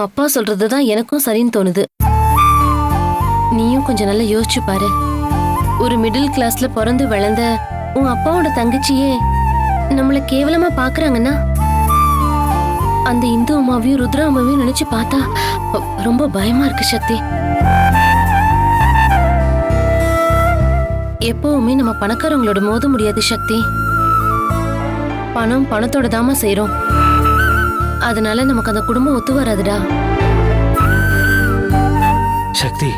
உன் அப்பா சொல்றதுதான் எனக்கும் சரின்னு தோணுது. நீயும் கொஞ்சம் நல்லா யோசிச்சு பாரு. ஒரு மிடில் கிளாஸ்ல பிறந்து வளர்ந்த உன் அப்பாவோட தங்கச்சியே நம்மளை கேவலமா பாக்குறாங்கன்னா அந்த இந்து அம்மாவையும் ருத்ரா அம்மாவையும் நினைச்சு பார்த்தா ரொம்ப பயமா இருக்கு சக்தி. எப்பவுமே நம்ம பணக்காரங்களோட மோத முடியாது சக்தி. பணம் பணத்தோட தாமா செய்யறோம் அதனால நமக்கு அந்த குடும்பம் ஒத்து வராதுடா. சக்தி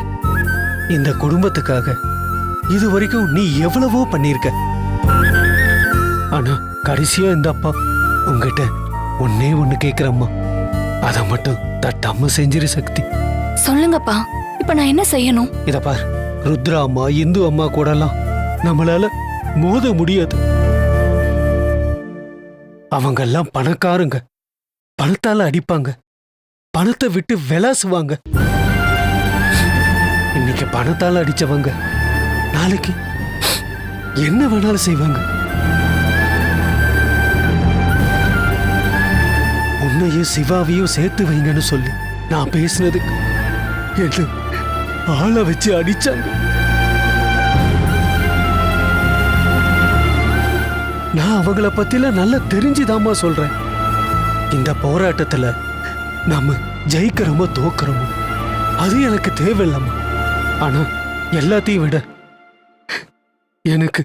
இந்த குடும்பத்துக்காக இது வரைக்கும் நீ எவ்வளவோ பண்ணிருக்க ஆனா கடைசியா இந்த அப்பா உங்ககிட்ட ஒன்னே ஒண்ணு கேக்குறம்மா. அத மட்டும் தட்டாம செஞ்சிரு சக்தி. சொல்லுங்கப்பா இப்ப நான் என்ன செய்யணும்? இத பார் ருத்ரா அம்மா இந்து அம்மா கூடலாம் நம்மளால மோத முடியாது. அவங்கெல்லாம் பணக்காரங்க. பணத்தால அடிப்பாங்க. பணத்தை விட்டு விளாசுவாங்க. இன்னைக்கு பணத்தால அடிச்சவங்க நாளைக்கு என்ன வேணாலும் செய்வாங்க. உன்னையும் சிவாவையும் சேர்த்து வைங்கன்னு சொல்லி நான் பேசினதுக்கு என்ன ஆளை வச்சு அடிச்சாங்க. நான் அவங்கள பத்தில நல்லா தெரிஞ்சுதாம்மா சொல்றேன். இந்த போராட்டத்துல நாம ஜெயிக்கிறோமோ தோக்கிறோமோ அது எனக்கு தேவையில்லம்மா ஆனா எல்லாத்தையும் விட எனக்கு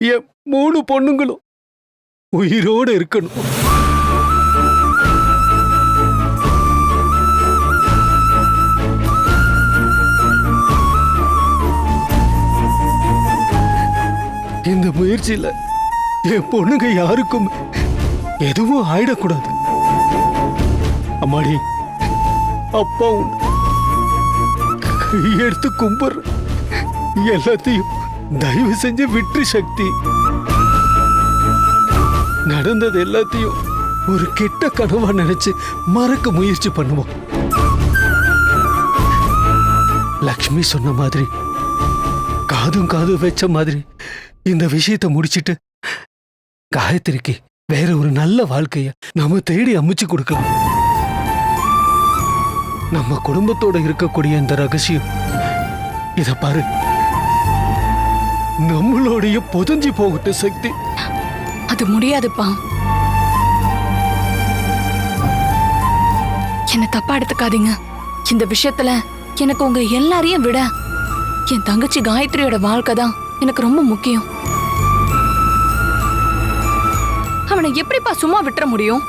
என் மூணு பொண்ணுங்களும் உயிரோடு இருக்கணும். இந்த முயற்சியில என் பொண்ணுங்க யாருக்கும் எதுவும் ஆயிடக்கூடாது. அம்மாடி அப்பா எடுத்து கும்பர் எல்லாத்தையும் தயவு செஞ்சு விட்டு சக்தி. நடந்தது எல்லாத்தையும் ஒரு கெட்ட கனவா நினைச்சு மறக்க முயற்சி பண்ணுவோம். லக்ஷ்மி சொன்ன மாதிரி காதும் காதும் வச்ச மாதிரி இந்த விஷயத்தை முடிச்சிட்டு காயத்திரிக்கு வேற ஒரு நல்ல வாழ்க்கைய நாம தேடி அமைச்சு கொடுக்கலாம். நம்ம குடும்பத்தோட இருக்கக்கூடிய இந்த ரகசியம் இத பாரு. நம்மளுடைய புதஞ்சு போகட்டு சக்தி. அது முடியாதுப்பா. என்ன தப்பா எடுத்துக்காதீங்க. இந்த விஷயத்துல எனக்கு உங்க எல்லாரையும் விட என் தங்கச்சி காயத்ரியோட வாழ்க்கை தான் எனக்கு ரொம்ப முக்கியம். அவனை எப்படிப்பா சும்மா விட்டுற முடியும்?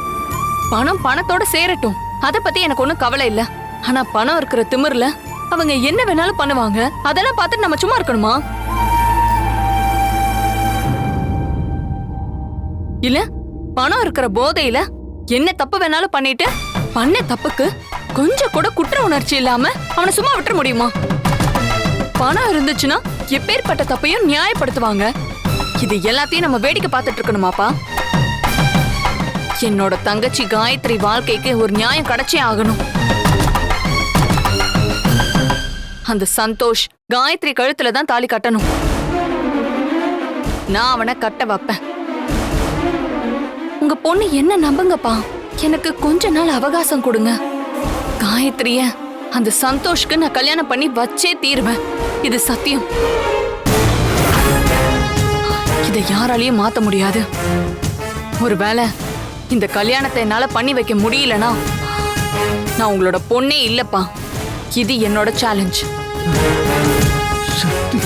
பணம் பணத்தோட சேரட்டும். அத பத்தி எனக்கு ஒண்ணும் கவலை இல்ல. ஆனா பணம் இருக்கிற திமிர்ல அவங்க என்ன வேணாலும் பண்ணுவாங்க? அதெல்லாம் பார்த்துட்டு நம்ம சும்மா இருக்கணுமா? இல்ல பணம் இருக்கிற போதையில என்ன தப்பு வேணாலும் பண்ணிட்டு பண்ண தப்புக்கு கொஞ்சம் கூட குற்ற உணர்ச்சி இல்லாம அவனை சும்மா விட்டுற முடியுமா? பணம் இருந்துச்சுன்னா எப்பேற்பட்ட தப்பையும் நியாயப்படுத்துவாங்க. இது எல்லாத்தையும் நம்ம வேடிக்கை பார்த்துட்டு இருக்கணுமாப்பா? என்னோட தங்கச்சி காயத்ரி வாழ்க்கைக்கு ஒரு நியாயம் கிடைச்சே ஆகணும். அந்த சந்தோஷ் காயத்ரி கழுத்துல தான் தாலி கட்டணும். நான் அவனை கட்ட வைப்பேன். உங்க பொண்ணு என்ன நம்புங்கப்பா? எனக்கு கொஞ்ச நாள் அவகாசம் கொடுங்க. காயத்ரிய அந்த சந்தோஷ்க்கு நான் கல்யாணம் பண்ணி வச்சே தீருவேன். இது சத்தியம். இதை யாராலையும் மாத்த முடியாது. ஒருவேளை இந்த கல்யாணத்தை என்னால பண்ணி வைக்க முடியலனா நான் உங்களோட பொண்ணே இல்லப்பா. இது என்னோட சேலஞ்ச் சக்தி.